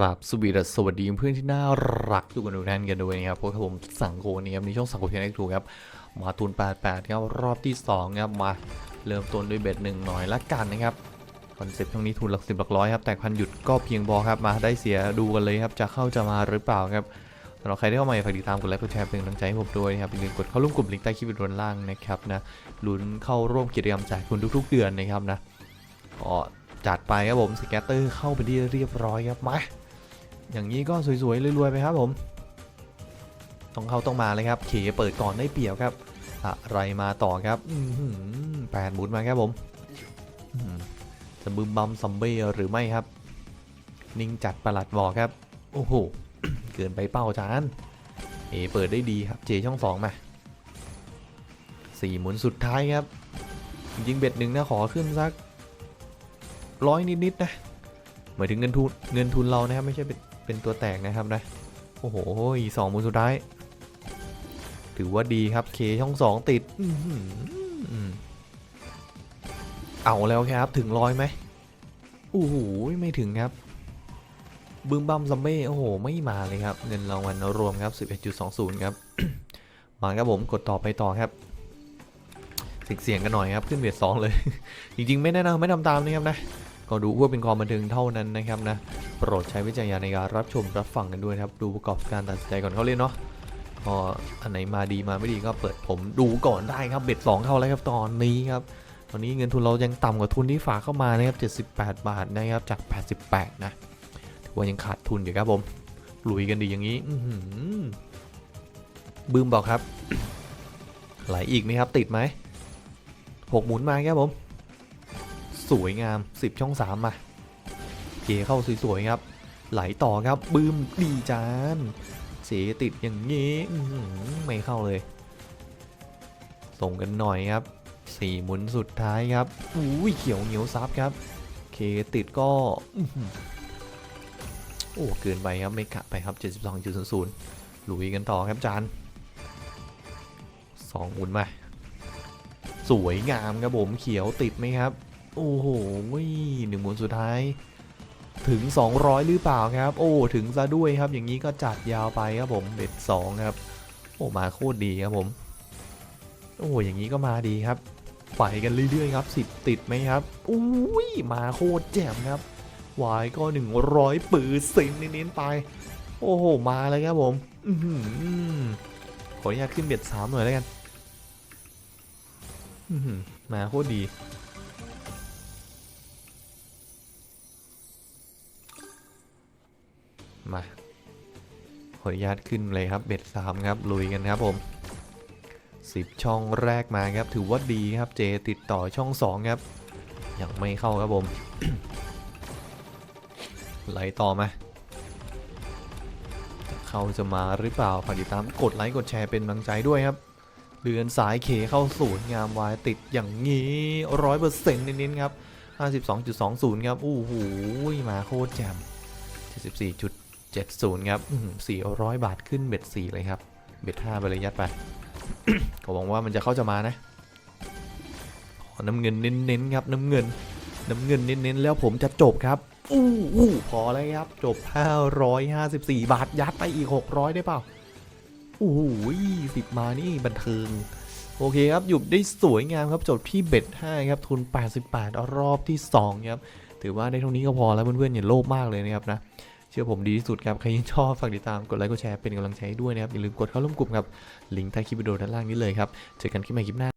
ครับสวีดัสสวัสดีเพื่อนที่น่ารักทุกคนทุกท่านกันด้วยนะครับพวกบผมสังโกนี่ครับในช่องสังโกเพียงเล็กถูกครับมาทุน88ครับรอบที่2ครับมาเริ่มต้นด้วยเบ็ดหนึ่งหน่อยละกันนะครับคอนเซ็ปต์ช่องนี้ทุนหลักสิบหลักร้อยครับแต่พันหยุดก็เพียงพอครับมาได้เสียดูกันเลยครับจะเข้าจะมาหรือเปล่าครับสำหรับใครที่เข้ามาฝากติดตามกดไลค์กดแชร์เป็นกำลังใจให้ผมด้วยนะครับอย่าลืมกดเข้าร่วมกลุ่มลิงก์ใต้คลิปวิดีโอด้านล่างนะครับนะลุ้นเข้าร่วมกิจกรรมแจกคุณทุก ๆ เดือนนะครับนะก็จัดไปครับผมสแกตเตอร์เข้าไปที่เรียบร้อยครับมา อย่างนี้ก็สวยๆรวยๆไปครับผม ต้องเข้าต้องมาเลยครับ เขเปิดก่อนได้เปรียบครับ อะไรมาต่อครับแปดหมุนมาครับผมจะบึมบัมซัมเบ้หรือไม่ครับ นิ่งจัดประหลัดบอกครับ โอ้โห เกินไปเป้าจานเอเปิดได้ดีครับ เจช่องสองมาสี่หมุนสุดท้ายครับ จริงเบ็ดหนึ่งนะขอขึ้นสักร้อยนิดๆนะหมายถึงเงินทุนเงินทุนเรานะครับไม่ใช่เป็น เป็นตัวแตกนะครับนะ โอ้โหสองมูลสุดท้าย ถือว่าดีครับเคช่องสองติดอื้อหืออืมเอาแล้วครับถึงร้อยไหมโอ้โหไม่ถึงครับบึ้มบัมซัมเบ้โอ้โห ไม่มาเลยครับ เงินรางวัลรวมครับ 11.20 ครับ มาครับผมกดต่อไปต่อครับ เสียงเสียงกันหน่อยครับ ขึ้นเวทสองเลย จริงๆ ไม่แนะนำไม่ทำตามนะครับนะ ก็ดูเพื่อเป็นความบันเทิงเท่านั้นนะครับนะโปรดใช้วิจารณญาณในการรับชมรับฟังกันด้วยครับดูประกอบการตัดสินใจก่อนเขาเล่นเนาะพออันไหนมาดีมาไม่ดีก็เปิดผมดูก่อนได้ครับเบ็ดสองเท่าแล้วครับตอนนี้ครับตอนนี้เงินทุนเรายังต่ำกว่าทุนที่ฝากเข้ามานะครับ78 บาทนะครับจาก 88 นะถือว่ายังขาดทุนอยู่ครับผมลุยกันดีอย่างนี้อื้อหือบืมบอกครับไหลอีกไหมครับติดไหมหกหมุนมาครับผม สวยงาม 10 ช่อง 3 มา เกเข้าสวยๆครับ ไหลต่อครับบืมดีจานเสียติดอย่างนี้ไม่เข้าเลย ส่งกันหน่อยครับสี่หมุนสุดท้ายครับอุ้ยเขียวเหนียวซับครับ เคติดก็โอ้เกินไปครับไม่กะไปครับ 72.00ลุยกันต่อครับจานสองหมุนมา สวยงามครับผมเขียวติดไหมครับ โอ้โหหนึ่งหมุนสุดท้ายถึง 200 หรือเปล่าครับ โอ้ ถึงซะด้วยครับ อย่างนี้ก็จัดยาวไปครับผม เบ็ด2ครับ โอ้ มาโคตรดีครับผม โอ้ อย่างนี้ก็มาดีครับ ไปกันเรื่อยๆครับ 10 ติดไหมครับ อุ้ย มาโคตรแจ่มครับ วายก็ 100ปืนสินเน้นๆไป โอ้โห มาเลยครับผม อื้อหือขออนุญาตขึ้นเบ็ด3หน่อยแล้วกันอื้อหือมาโคตรดี มาขออนุญาตขึ้นเลยครับเบ็ดสามครับลุยกันครับผมสิบช่องแรกมาครับถือว่าดีครับเจติดต่อช่องสองครับ ยังไม่เข้าครับผม ไหลต่อมาจะเข้าจะมาหรือเปล่าฝากติดตามกดไลค์กดแชร์เป็นกำลังใจด้วยครับเดือนสายเคเข้าศูนย์งามวายติดอย่างนี้ร้อยเปอร์เซ็นต์เน้นๆครับ 52.20 ครับ อู้หูมาโคตรแจ่ม74จุด 70 ครับสี่ร้อยบาทขึ้นเบ็ด4เลยครับ เบ็ด5ไปเลยยัดไป ก็หวังว่ามันจะเข้าจะมานะขอน้ำเงินเน้นๆครับน้ำเงิน น้ำเงินเน้นๆแล้วผมจะจบครับอู้อู้พอแล้วครับ จบ 554 บาทยัดไปอีก 600 ได้เปล่าโอ้โหสิบมานี่บันเทิง โอเคครับหยุดได้สวยงามครับจบที่เบ็ด5ครับทุน 88 รอบที่ 2 ครับ ถือว่าได้เท่านี้ก็พอแล้วเพื่อนๆอย่าโลภมากเลยนะครับนะ ชื่อผมดีที่สุดครับ ใครที่ชอบฝากติดตามกดไลค์กดแชร์เป็นกำลังใจด้วยนะครับ อย่าลืมกดเข้าร่วมกลุ่มครับ ลิงก์ใต้คลิปวิดีโอด้านล่างนี้เลยครับ เจอกันคลิปใหม่คลิปหน้า